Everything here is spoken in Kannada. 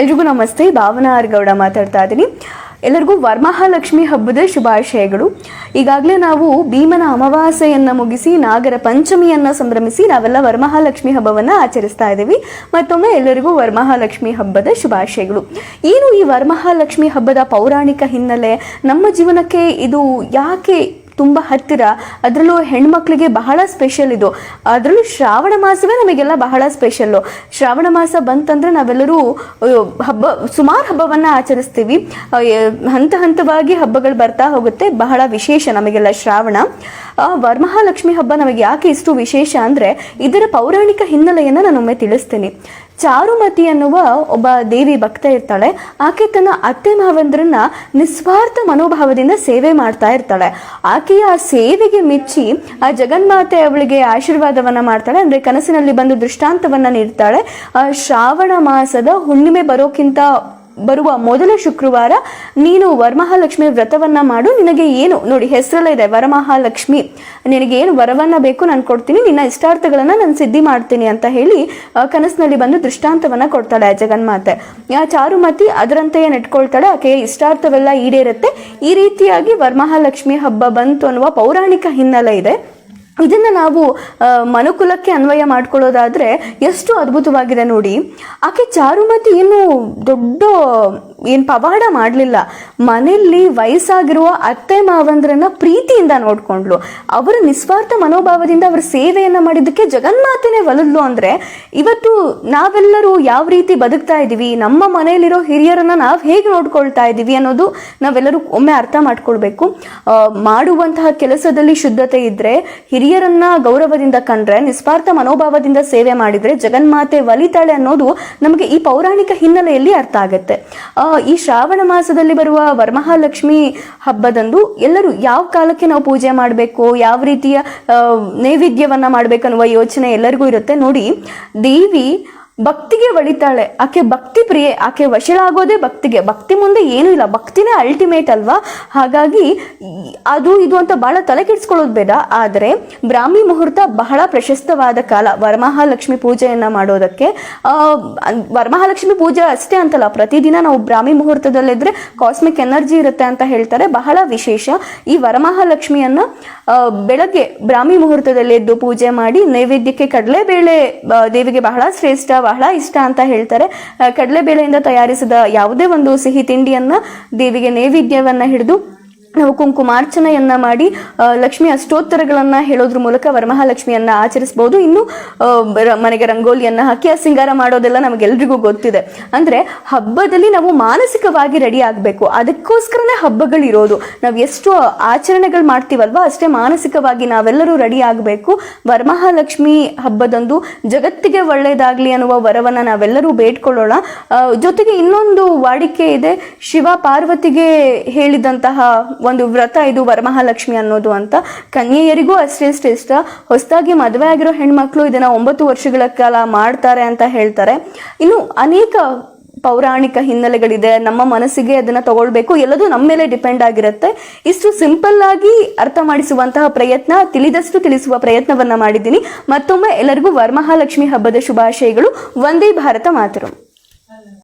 ಎಲ್ರಿಗೂ ನಮಸ್ತೆ. ಭಾವನಾ ಆರ್ಗೌಡ ಮಾತಾಡ್ತಾ ಇದ್ದೀನಿ. ಎಲ್ಲರಿಗೂ ವರಮಹಾಲಕ್ಷ್ಮಿ ಹಬ್ಬದ ಶುಭಾಶಯಗಳು. ಈಗಾಗಲೇ ನಾವು ಭೀಮನ ಅಮಾವಾಸ್ಯೆಯನ್ನು ಮುಗಿಸಿ, ನಾಗರ ಪಂಚಮಿಯನ್ನು ಸಂಭ್ರಮಿಸಿ, ನಾವೆಲ್ಲ ವರಮಹಾಲಕ್ಷ್ಮಿ ಹಬ್ಬವನ್ನು ಆಚರಿಸ್ತಾ ಇದ್ದೀವಿ. ಮತ್ತೊಮ್ಮೆ ಎಲ್ಲರಿಗೂ ವರಮಹಾಲಕ್ಷ್ಮಿ ಹಬ್ಬದ ಶುಭಾಶಯಗಳು. ಏನು ಈ ವರಮಹಾಲಕ್ಷ್ಮಿ ಹಬ್ಬದ ಪೌರಾಣಿಕ ಹಿನ್ನೆಲೆ? ನಮ್ಮ ಜೀವನಕ್ಕೆ ಇದು ಯಾಕೆ ತುಂಬ ಹತ್ತಿರ. ಅದರಲ್ಲೂ ಹೆಣ್ಮಕ್ಳಿಗೆ ಬಹಳ ಸ್ಪೆಷಲ್ ಇದು. ಅದರಲ್ಲೂ ಶ್ರಾವಣ ಮಾಸವೇ ನಮಗೆಲ್ಲ ಬಹಳ ಸ್ಪೆಷಲ್ಲು ಶ್ರಾವಣ ಮಾಸ ಬಂತಂದ್ರೆ ನಾವೆಲ್ಲರೂ ಹಬ್ಬ, ಸುಮಾರು ಹಬ್ಬವನ್ನ ಆಚರಿಸ್ತೀವಿ. ಹಂತ ಹಂತವಾಗಿ ಹಬ್ಬಗಳು ಬರ್ತಾ ಹೋಗುತ್ತೆ. ಬಹಳ ವಿಶೇಷ ನಮಗೆಲ್ಲ ಶ್ರಾವಣ. ವರಮಹಾಲಕ್ಷ್ಮಿ ಹಬ್ಬ ನಮಗೆ ಯಾಕೆ ಇಷ್ಟು ವಿಶೇಷ ಅಂದ್ರೆ ಇದರ ಪೌರಾಣಿಕ ಹಿನ್ನೆಲೆಯನ್ನು ನಾನೊಮ್ಮೆ ತಿಳಿಸ್ತೀನಿ. ಚಾರುಮತಿ ಅನ್ನುವ ಒಬ್ಬ ದೇವಿ ಭಕ್ತ ಇರ್ತಾಳೆ. ಆಕೆ ತನ್ನ ಅತ್ತೆ ಮಾವಂದ್ರನ್ನ ನಿಸ್ವಾರ್ಥ ಮನೋಭಾವದಿಂದ ಸೇವೆ ಮಾಡ್ತಾ ಇರ್ತಾಳೆ. ಆಕೆಯ ಸೇವೆಗೆ ಮೆಚ್ಚಿ ಆ ಜಗನ್ಮಾತೆ ಅವಳಿಗೆ ಆಶೀರ್ವಾದವನ್ನ ಮಾಡ್ತಾಳೆ. ಅಂದ್ರೆ ಕನಸಿನಲ್ಲಿ ಬಂದು ದೃಷ್ಟಾಂತವನ್ನ ನೀಡ್ತಾಳೆ. ಶ್ರಾವಣ ಮಾಸದ ಹುಣ್ಣಿಮೆ ಬರೋಕ್ಕಿಂತ ಬರುವ ಮೊದಲ ಶುಕ್ರವಾರ ನೀನು ವರಮಹಾಲಕ್ಷ್ಮಿ ವ್ರತವನ್ನ ಮಾಡು. ನಿನಗೆ ಏನು? ನೋಡಿ, ಹೆಸರೆಲ್ಲ ಇದೆ, ವರಮಹಾಲಕ್ಷ್ಮಿ. ನಿನಗೆ ಏನು ವರವನ್ನ ಬೇಕು ನಾನು ಕೊಡ್ತೀನಿ, ನಿನ್ನ ಇಷ್ಟಾರ್ಥಗಳನ್ನ ನಾನು ಸಿದ್ಧಿ ಮಾಡ್ತೀನಿ ಅಂತ ಹೇಳಿ ಕನಸಿನಲ್ಲಿ ಬಂದು ದೃಷ್ಟಾಂತವನ್ನ ಕೊಡ್ತಾಳೆ ಜಗನ್ಮಾತೆ. ಆ ಚಾರುಮತಿ ಅದರಂತೆಯೇ ನೆಟ್ಕೊಳ್ತಾಳೆ, ಆಕೆಯ ಇಷ್ಟಾರ್ಥವೆಲ್ಲ ಈಡೇರುತ್ತೆ. ಈ ರೀತಿಯಾಗಿ ವರಮಹಾಲಕ್ಷ್ಮಿ ಹಬ್ಬ ಬಂತು ಅನ್ನುವ ಪೌರಾಣಿಕ ಹಿನ್ನೆಲೆ ಇದೆ. ಇದನ್ನ ನಾವು ಮನುಕುಲಕ್ಕೆ ಅನ್ವಯ ಮಾಡ್ಕೊಳ್ಳೋದಾದರೆ ಎಷ್ಟು ಅದ್ಭುತವಾಗಿದೆ ನೋಡಿ. ಆಕೆ ಚಾರುಮತಿ ಏನು ದೊಡ್ಡ ಏನು ಪವಾಡ ಮಾಡಲಿಲ್ಲ. ಮನೆಯಲ್ಲಿ ವಯಸ್ಸಾಗಿರುವ ಅತ್ತೆ ಮಾವಂದ್ರನ್ನ ಪ್ರೀತಿಯಿಂದ ನೋಡ್ಕೊಂಡ್ಲು ಅವರ ನಿಸ್ವಾರ್ಥ ಮನೋಭಾವದಿಂದ ಅವರ ಸೇವೆಯನ್ನು ಮಾಡಿದ್ದಕ್ಕೆ ಜಗನ್ಮಾತೆನೇ ಒಲಿದ್ಲು ಅಂದ್ರೆ ಇವತ್ತು ನಾವೆಲ್ಲರೂ ಯಾವ ರೀತಿ ಬದುಕ್ತಾ ಇದ್ದೀವಿ, ನಮ್ಮ ಮನೆಯಲ್ಲಿರೋ ಹಿರಿಯರನ್ನ ನಾವು ಹೇಗೆ ನೋಡ್ಕೊಳ್ತಾ ಇದ್ದೀವಿ ಅನ್ನೋದು ನಾವೆಲ್ಲರೂ ಒಮ್ಮೆ ಅರ್ಥ ಮಾಡ್ಕೊಳ್ಬೇಕು. ಮಾಡುವಂತಹ ಕೆಲಸದಲ್ಲಿ ಶುದ್ಧತೆ ಇದ್ರೆ, ಹಿರಿಯರನ್ನ ಗೌರವದಿಂದ ಕಂಡ್ರೆ, ನಿಸ್ವಾರ್ಥ ಮನೋಭಾವದಿಂದ ಸೇವೆ ಮಾಡಿದ್ರೆ ಜಗನ್ಮಾತೆ ಒಲಿತಾಳೆ ಅನ್ನೋದು ನಮಗೆ ಈ ಪೌರಾಣಿಕ ಹಿನ್ನೆಲೆಯಲ್ಲಿ ಅರ್ಥ ಆಗುತ್ತೆ. ಈ ಶ್ರಾವಣ ಮಾಸದಲ್ಲಿ ಬರುವ ವರಮಹಾಲಕ್ಷ್ಮಿ ಹಬ್ಬದಂದು ಎಲ್ಲರೂ ಯಾವ ಕಾಲಕ್ಕೆ ನಾವು ಪೂಜೆ ಮಾಡಬೇಕು, ಯಾವ ರೀತಿಯ ನೈವೇದ್ಯವನ್ನು ಮಾಡಬೇಕನ್ನುವ ಯೋಚನೆ ಎಲ್ಲರಿಗೂ ಇರುತ್ತೆ. ನೋಡಿ, ದೇವಿ ಭಕ್ತಿಗೆ ಒಳಿತಾಳೆ. ಆಕೆ ಭಕ್ತಿ ಪ್ರಿಯೆ. ಆಕೆ ವಶಳಾಗೋದೇ ಭಕ್ತಿಗೆ. ಭಕ್ತಿ ಮುಂದೆ ಏನೂ ಇಲ್ಲ. ಭಕ್ತಿನೇ ಅಲ್ಟಿಮೇಟ್ ಅಲ್ವಾ? ಹಾಗಾಗಿ ಅದು ಇದು ಅಂತ ಬಹಳ ತಲೆ ಕೆಡಿಸ್ಕೊಳ್ಳೋದು ಬೇಡ. ಆದರೆ ಬ್ರಾಹ್ಮಿ ಮುಹೂರ್ತ ಬಹಳ ಪ್ರಶಸ್ತವಾದ ಕಾಲ. ವರಮಹಾಲಕ್ಷ್ಮಿ ಪೂಜೆಯನ್ನು ಮಾಡೋದಕ್ಕೆ. ವರಮಹಾಲಕ್ಷ್ಮಿ ಪೂಜೆ ಅಷ್ಟೇ ಅಂತಲ್ಲ. ಪ್ರತಿದಿನ ನಾವು ಬ್ರಾಹ್ಮಿ ಮುಹೂರ್ತದಲ್ಲಿದ್ರೆ ಕಾಸ್ಮಿಕ್ ಎನರ್ಜಿ ಇರುತ್ತೆ ಅಂತ ಹೇಳ್ತಾರೆ. ಬಹಳ ವಿಶೇಷ. ಈ ವರಮಹಾಲಕ್ಷ್ಮಿಯನ್ನು ಬೆಳಗ್ಗೆ ಬ್ರಾಹ್ಮಿ ಮುಹೂರ್ತದಲ್ಲಿ ಎದ್ದು ಪೂಜೆ ಮಾಡಿ ನೈವೇದ್ಯಕ್ಕೆ ಕಡಲೆಬೇಳೆ ಬೇಳೆ ದೇವಿಗೆ ಬಹಳ ಶ್ರೇಷ್ಠ ಬಹಳ ಇಷ್ಟ ಅಂತ ಹೇಳ್ತಾರೆ. ಕಡಲೆ ಕಡಲೆಬೇಳೆಯಿಂದ ತಯಾರಿಸಿದ ಯಾವುದೇ ಒಂದು ಸಿಹಿ ತಿಂಡಿಯನ್ನ ದೇವಿಗೆ ನೈವೇದ್ಯವನ್ನ ಹಿಡಿದು ನಾವು ಕುಂಕುಮಾರ್ಚನೆಯನ್ನ ಮಾಡಿ ಲಕ್ಷ್ಮಿ ಅಷ್ಟೋತ್ತರಗಳನ್ನ ಹೇಳೋದ್ರ ಮೂಲಕ ವರಮಹಾಲಕ್ಷ್ಮಿಯನ್ನ ಆಚರಿಸಬಹುದು ಇನ್ನು ಮನೆಗೆ ರಂಗೋಲಿಯನ್ನ ಹಾಕಿ ಆ ಸಿಂಗಾರ ಮಾಡೋದೆಲ್ಲ ನಮಗೆಲ್ರಿಗೂ ಗೊತ್ತಿದೆ. ಅಂದ್ರೆ ಹಬ್ಬದಲ್ಲಿ ನಾವು ಮಾನಸಿಕವಾಗಿ ರೆಡಿ ಆಗಬೇಕು. ಅದಕ್ಕೋಸ್ಕರನೇ ಹಬ್ಬಗಳಿರೋದು. ನಾವು ಎಷ್ಟು ಆಚರಣೆಗಳು ಮಾಡ್ತೀವಲ್ವಾ? ಅಷ್ಟೇ ಮಾನಸಿಕವಾಗಿ ನಾವೆಲ್ಲರೂ ರೆಡಿ ಆಗಬೇಕು. ವರಮಹಾಲಕ್ಷ್ಮಿ ಹಬ್ಬದಂದು ಜಗತ್ತಿಗೆ ಒಳ್ಳೆಯದಾಗ್ಲಿ ಅನ್ನುವ ವರವನ್ನ ನಾವೆಲ್ಲರೂ ಬೇಡ್ಕೊಳ್ಳೋಣ. ಜೊತೆಗೆ ಇನ್ನೊಂದು ವಾಡಿಕೆ ಇದೆ. ಶಿವ ಪಾರ್ವತಿಗೆ ಹೇಳಿದಂತಹ ಒಂದು ವ್ರತ ಇದು ವರಮಹಾಲಕ್ಷ್ಮಿ ಅನ್ನೋದು ಅಂತ. ಕನ್ಯೆಯರಿಗೂ ಅಷ್ಟೇ ಶ್ರೇಷ್ಠ. ಹೊಸದಾಗಿ ಮದುವೆ ಆಗಿರೋ ಹೆಣ್ಮಕ್ಳು ಇದನ್ನ ಒಂಬತ್ತು ವರ್ಷಗಳ ಕಾಲ ಮಾಡ್ತಾರೆ ಅಂತ ಹೇಳ್ತಾರೆ. ಇನ್ನು ಅನೇಕ ಪೌರಾಣಿಕ ಹಿನ್ನೆಲೆಗಳಿದೆ. ನಮ್ಮ ಮನಸ್ಸಿಗೆ ಅದನ್ನ ತಗೊಳ್ಬೇಕು. ಎಲ್ಲದೂ ನಮ್ಮ ಮೇಲೆ ಡಿಪೆಂಡ್ ಆಗಿರುತ್ತೆ. ಇಷ್ಟು ಸಿಂಪಲ್ ಆಗಿ ಅರ್ಥ ಮಾಡಿಸುವಂತಹ ಪ್ರಯತ್ನ, ತಿಳಿದಷ್ಟು ತಿಳಿಸುವ ಪ್ರಯತ್ನವನ್ನ ಮಾಡಿದ್ದೀನಿ. ಮತ್ತೊಮ್ಮೆ ಎಲ್ಲರಿಗೂ ವರಮಹಾಲಕ್ಷ್ಮಿ ಹಬ್ಬದ ಶುಭಾಶಯಗಳು. ಒಂದೇ ಭಾರತ ಮಾತರು